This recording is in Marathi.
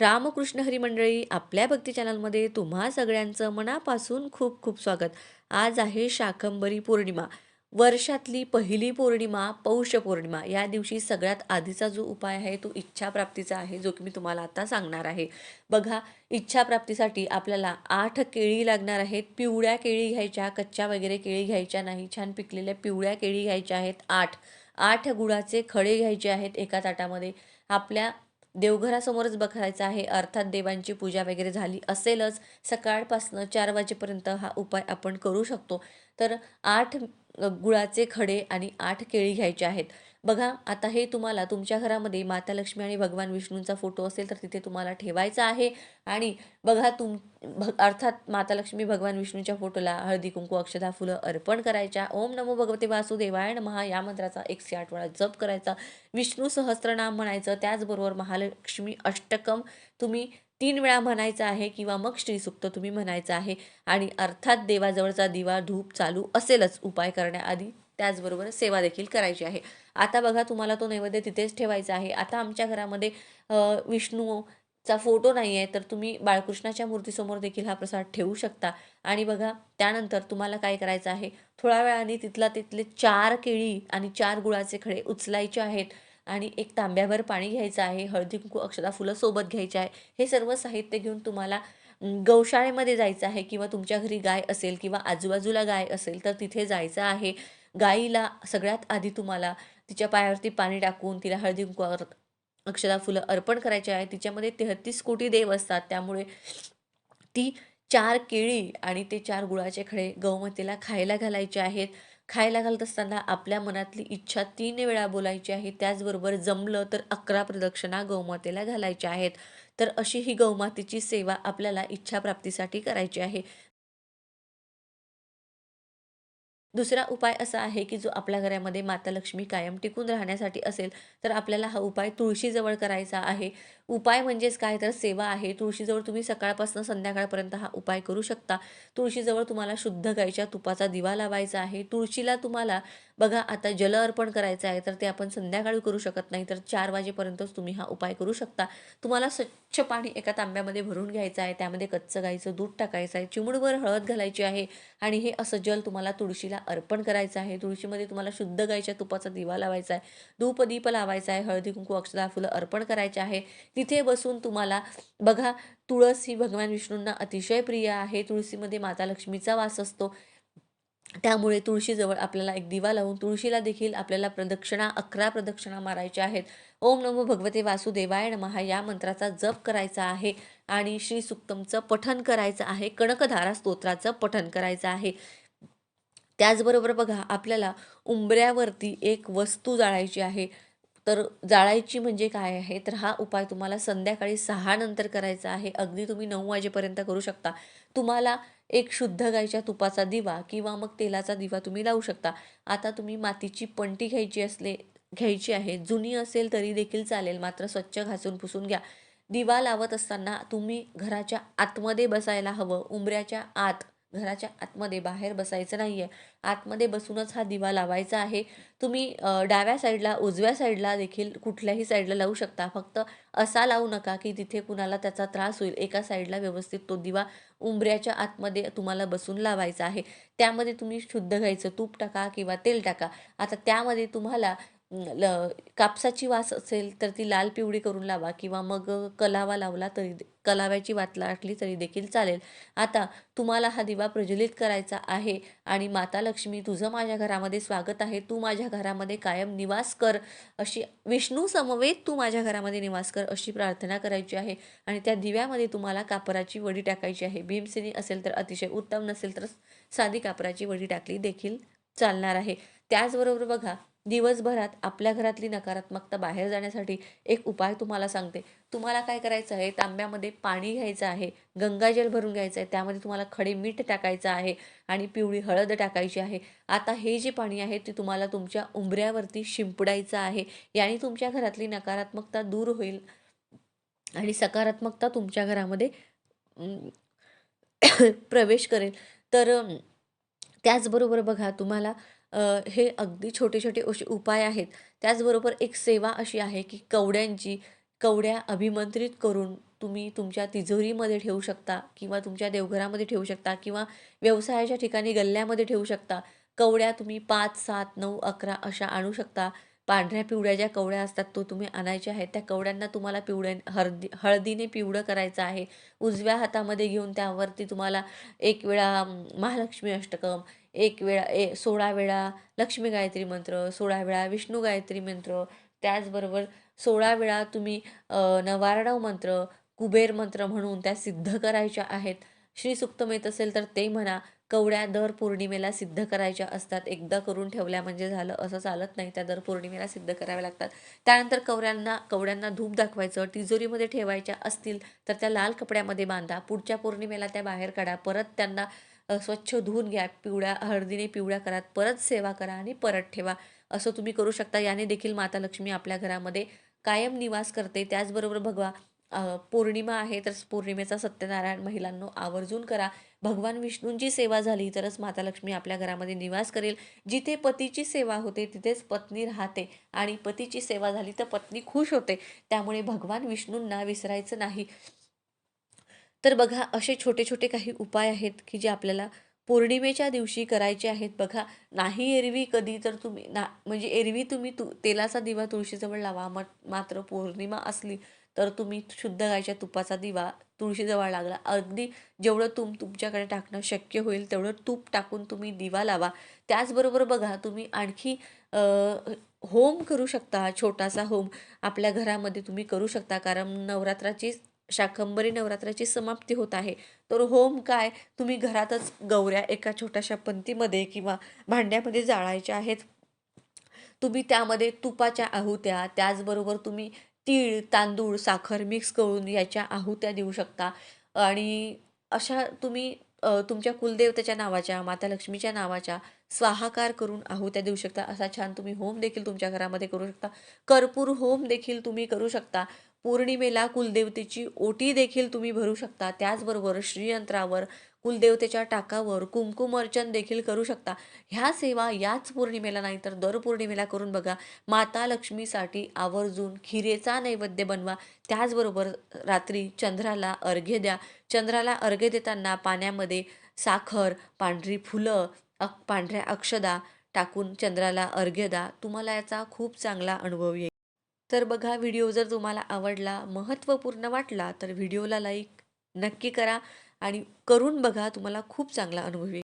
रामकृष्ण हरी मंडळी आपल्या भक्ती चॅनलमध्ये तुम्हा सगळ्यांचं मनापासून खूप खूप स्वागत. आज आहे शाकंबरी पौर्णिमा. वर्षातली पहिली पौर्णिमा पौष पौर्णिमा या दिवशी सगळ्यात आधीचा जो उपाय आहे तो इच्छाप्राप्तीचा आहे जो की मी तुम्हाला आता सांगणार आहे. बघा इच्छाप्राप्तीसाठी आपल्याला आठ केळी लागणार आहेत. पिवळ्या केळी घ्यायच्या कच्च्या वगैरे केळी घ्यायच्या नाही. छान पिकलेल्या पिवळ्या केळी घ्यायच्या आहेत. आठ. आठ गुळाचे खडे घ्यायचे आहेत एका ताटामध्ये. आपल्या देवघरासमोरच बघायचं आहे. अर्थात देवांची पूजा वगैरे झाली असेलच सकाळपासनं चार वाजेपर्यंत हा उपाय आपण करू शकतो. तर आठ गुळाचे खडे आणि आठ केळी घ्यायचे आहेत. बघा आता हे तुम्हाला तुमच्या घरामध्ये माता लक्ष्मी आणि भगवान विष्णूंचा फोटो असेल तर तिथे तुम्हाला ठेवायचा आहे. आणि बघा तुम भ अर्थात माता लक्ष्मी भगवान विष्णूच्या फोटोला हळदी कुंकू अक्षदा फुलं अर्पण करायच्या. ओम नमो भगवते वासुदेवाय महा या मंत्राचा एकशे आठ वेळा जप करायचा. विष्णू सहस्रनाम म्हणायचं. त्याचबरोबर महालक्ष्मी अष्टकम तुम्ही तीन वेळा म्हणायचं आहे किंवा मग श्रीसुक्त तुम्ही म्हणायचं आहे. आणि अर्थात देवाजवळचा दिवा धूप चालू असेलच. उपाय करण्याआधी त्याचबरोबर सेवा देखील करायची आहे. आता बघा तुम्हाला तो नैवेद्य तिथेच ठेवायचा आहे. आता आमच्या घरामध्ये विष्णूचा फोटो नाही आहे तर तुम्ही बाळकृष्णाच्या मूर्तीसमोर देखील हा प्रसाद ठेवू शकता. आणि बघा त्यानंतर तुम्हाला काय करायचं आहे? थोड्या वेळाने तिथला तिथले चार केळी आणि चार गुळाचे खडे उचलायचे आहेत. आणि एक तांब्याभर पाणी घ्यायचं आहे. हळदी कुंकू अक्षदा फुलं सोबत घ्यायचे आहे. हे सर्व साहित्य घेऊन तुम्हाला गौशाळेमध्ये जायचं आहे किंवा तुमच्या घरी गाय असेल किंवा आजूबाजूला गाय असेल तर तिथे जायचं आहे. गाईला सगळ्यात आधी तुम्हाला तिच्या पायावरती पाणी टाकून तिला हळदी कुंकवावर अक्षदा फुलं अर्पण करायचे आहे. तिच्यामध्ये तेहतीस कोटी देव असतात. त्यामुळे ती चार केळी आणि ते चार गुळाचे खडे गौमतेला खायला घालायचे आहेत. खायला घालत असताना आपल्या मनातली इच्छा तीन वेळा बोलायची आहे. त्याचबरोबर जमलं तर अकरा प्रदक्षिणा गौमातेला घालायच्या आहेत. तर अशी ही गौमातेची सेवा आपल्याला इच्छाप्राप्तीसाठी करायची आहे. दुसरा उपाय असा आहे की जो आपल्या घरामध्ये माता लक्ष्मी कायम टिकून राहण्यासाठी असेल तर आपल्याला हा उपाय तुळशीजवळ करायचा आहे. उपाय म्हणजेच काय? तर सेवा आहे. तुळशीजवळ तुम्ही सकाळपासून संध्याकाळपर्यंत हा उपाय करू शकता. तुळशीजवळ तुम्हाला शुद्ध गाईच्या तुपाचा दिवा लावायचा आहे. तुळशीला तुम्हाला बघा आता जल अर्पण करायचं आहे तर ते आपण संध्याकाळी करू शकत नाही तर चार वाजेपर्यंतच तुम्ही हा उपाय करू शकता. तुम्हाला स्वच्छ पाणी एका तांब्यामध्ये भरून घ्यायचं आहे. त्यामध्ये कच्चं गाईचं दूध टाकायचं आहे. चिमुडवर हळद घालायची आहे आणि हे असं जल तुम्हाला तुळशीला अर्पण करायचं आहे. तुळशीमध्ये तुम्हाला शुद्ध गाईच्या तुपाचा दिवा लावायचा आहे. धूप दीप लावायचा आहे. हळदी कुंकू अक्षदा फुलं अर्पण करायचे आहे. तिथे बसून तुम्हाला बघा तुळस ही भगवान विष्णूंना अतिशय प्रिय आहे. तुळशीमध्ये माता लक्ष्मीचा वास असतो. त्यामुळे तुळशीजवळ आपल्याला एक दिवा लावून तुळशीला देखील आपल्याला प्रदक्षिणा अकरा प्रदक्षिणा मारायच्या आहेत. ओम नमो भगवते वासुदेवाय नमहा या मंत्राचा जप करायचा आहे आणि श्री सुक्तमचं पठन करायचं आहे. कणकधारा स्तोत्राचं पठन करायचं आहे. त्याचबरोबर बघा आपल्याला उंबऱ्यावरती एक वस्तू जाळायची आहे. तर जाळायची म्हणजे काय आहे? तर हा उपाय तुम्हाला संध्याकाळी सहा नंतर करायचा आहे. अगदी तुम्ही नऊ वाजेपर्यंत करू शकता. तुम्हाला एक शुद्ध गायच्या तुपाचा दिवा किंवा मग तेलाचा दिवा तुम्ही लावू शकता. आता तुम्ही मातीची पंटी घ्यायची असले घ्यायची आहे. जुनी असेल तरी देखील चालेल. मात्र स्वच्छ घासून पुसून घ्या. दिवा लावत असताना तुम्ही घराच्या आतमध्ये बसायला हवं. उंबऱ्याच्या आत घराच्या आतमध्ये बाहेर बसायचं नाही आहे आतमध्ये बसूनच हा दिवा लावायचा आहे. तुम्ही डाव्या साईडला उजव्या साईडला देखील कुठल्याही साईडला लावू शकता. फक्त असा लावू नका की तिथे कुणाला त्याचा त्रास होईल. एका साईडला व्यवस्थित तो दिवा उंबऱ्याच्या आतमध्ये तुम्हाला बसून लावायचा आहे. त्यामध्ये तुम्ही शुद्ध घ्यायचं तूप टाका किंवा तेल टाका. आता त्यामध्ये तुम्हाला ल कापसाची वास असेल तर ती लाल पिवळी करून लावा किंवा मग कलावा लावला तरी कलाव्याची वात लाटली तरी देखील चालेल. आता तुम्हाला हा दिवा प्रज्वलित करायचा आहे आणि माता लक्ष्मी तुझं माझ्या घरामध्ये स्वागत आहे. तू माझ्या घरामध्ये कायम निवास कर अशी विष्णू समवेत तू माझ्या घरामध्ये निवास कर अशी प्रार्थना करायची आहे आणि त्या दिव्यामध्ये तुम्हाला कापराची वडी टाकायची आहे. भीमसेनी असेल तर अतिशय उत्तम नसेल तर साधी कापराची वडी टाकली देखील चालणार आहे. त्याचबरोबर बघा दिवसभरात आपल्या घरातली नकारात्मकता बाहेर जाण्यासाठी एक उपाय तुम्हाला सांगते. तुम्हाला काय करायचं आहे? तांब्यामध्ये पाणी घ्यायचं आहे. गंगाजल भरून घ्यायचं आहे. त्यामध्ये तुम्हाला खडे मीठ टाकायचं आहे आणि पिवळी हळद टाकायची आहे. आता हे जे पाणी आहे ते तुम्हाला तुमच्या उंबऱ्यावरती शिंपडायचं आहे. याने तुमच्या घरातली नकारात्मकता दूर होईल आणि सकारात्मकता तुमच्या घरामध्ये प्रवेश करेल. तर त्याचबरोबर बघा तुम्हाला हे अगदी छोटे छोटे असे उपाय आहेत. त्याचबरोबर एक सेवा अशी आहे की कवड्यांची कवड्या अभिमंत्रित करून तुम्ही तुमच्या तिजोरीमध्ये ठेवू शकता किंवा तुमच्या देवघरामध्ये ठेवू शकता किंवा व्यवसायाच्या ठिकाणी गल्ल्यामध्ये ठेवू शकता. कवड्या तुम्ही पाच सात नऊ अकरा अशा आणू शकता. पांढऱ्या पिवळ्या ज्या कवड्या असतात तो तुम्ही आणायच्या आहेत. त्या कवड्यांना तुम्हाला पिवळ्या हळदी हळदीने पिवळं करायचं आहे. उजव्या हातामध्ये घेऊन त्यावरती तुम्हाला एक वेळा महालक्ष्मी अष्टकम एक वेळा ए सोळा वेळा लक्ष्मी गायत्री मंत्र सोळा वेळा विष्णू गायत्री मंत्र त्याचबरोबर सोळा वेळा तुम्ही अ, नवारणव मंत्र कुबेर मंत्र म्हणून त्या सिद्ध करायच्या आहेत. श्री सुक्तम येत असेल तर ते म्हणा कवड्या दर पौर्णिमेला सिद्ध करायच्या असतात. एकदा करून ठेवल्या म्हणजे झालं असं चालत नाही. त्या दर पौर्णिमेला सिद्ध कराव्या लागतात. त्यानंतर कवड्यांना कवड्यांना धूप दाखवायचं तिजोरीमध्ये ठेवायच्या असतील तर त्या लाल कपड्यामध्ये बांधा. पुढच्या पौर्णिमेला त्या बाहेर काढा. परत त्यांना स्वच्छ धुवून घ्या पिवळ्या हळदीने पिवळ्या करा परत सेवा करा आणि परत ठेवा. असं तुम्ही करू शकता. याने देखील माता लक्ष्मी आपल्या घरामध्ये कायम निवास करते. त्याचबरोबर भगवा पौर्णिमा आहे तर पौर्णिमेचा सत्यनारायण महिलांनो आवर्जून करा. भगवान विष्णूंची सेवा झाली तरच माता लक्ष्मी आपल्या घरामध्ये निवास करेल. जिथे पतीची सेवा होते तिथेच पत्नी राहते आणि पतीची सेवा झाली तर पत्नी खुश होते. त्यामुळे भगवान विष्णूंना विसरायचं नाही. तर बघा असे छोटे छोटे काही उपाय आहेत की जे आपल्याला पौर्णिमेच्या दिवशी करायचे आहेत. बघा नाही एरवी कधी तर तुम्ही ना म्हणजे एरवी तुम्ही तु तेलाचा दिवा तुळशीजवळ लावा. मग मात्र पौर्णिमा असली तर तुम्ही शुद्ध गायच्या तुपाचा दिवा तुळशीजवळ लागला. अगदी जेवढं तूप तुमच्याकडे टाकणं शक्य होईल तेवढं तूप टाकून तुम्ही दिवा लावा. त्याचबरोबर बघा तुम्ही आणखी होम करू शकता. छोटासा होम आपल्या घरामध्ये तुम्ही करू शकता. कारण नवरात्राची शाकंभरी नवरात्राची समाप्ती होत आहे. तर होम काय? तुम्ही घरातच गौऱ्या एका छोट्याशा पंतीमध्ये किंवा भांड्यामध्ये जाळायच्या आहेत. तुम्ही त्यामध्ये तुपाच्या आहुत्या त्याचबरोबर तुम्ही तीळ तांदूळ साखर मिक्स करून याच्या आहुत्या देऊ शकता. आणि अशा तुम्ही तुमच्या कुलदेवतेच्या नावाच्या माता लक्ष्मीच्या नावाच्या स्वाहाकार करून आहुत्या देऊ शकता. असा छान तुम्ही होम देखील तुमच्या घरामध्ये करू शकता. कर्पूर होम देखील तुम्ही करू शकता. पौर्णिमेला कुलदेवतेची ओटी देखील तुम्ही भरू शकता. त्याचबरोबर श्रीयंत्रावर कुलदेवतेच्या टाकावर कुमकुम अर्चन देखील करू शकता. ह्या सेवा याच पौर्णिमेला नाही तर दर पौर्णिमेला करून बघा. माता लक्ष्मीसाठी आवर्जून खिरेचा नैवेद्य बनवा. त्याचबरोबर रात्री चंद्राला अर्घ्य द्या. चंद्राला अर्घ्य देताना पाण्यामध्ये साखर पांढरी फुलं अक पांढऱ्या अक्षदा टाकून चंद्राला अर्घ्य द्या. तुम्हाला याचा खूप चांगला अनुभव येईल. तर बघा व्हिडिओ जर तुम्हाला आवडला महत्त्वपूर्ण वाटला तर व्हिडिओला लाईक नक्की करा आणि करून बघा तुम्हाला खूप चांगला अनुभव येईल.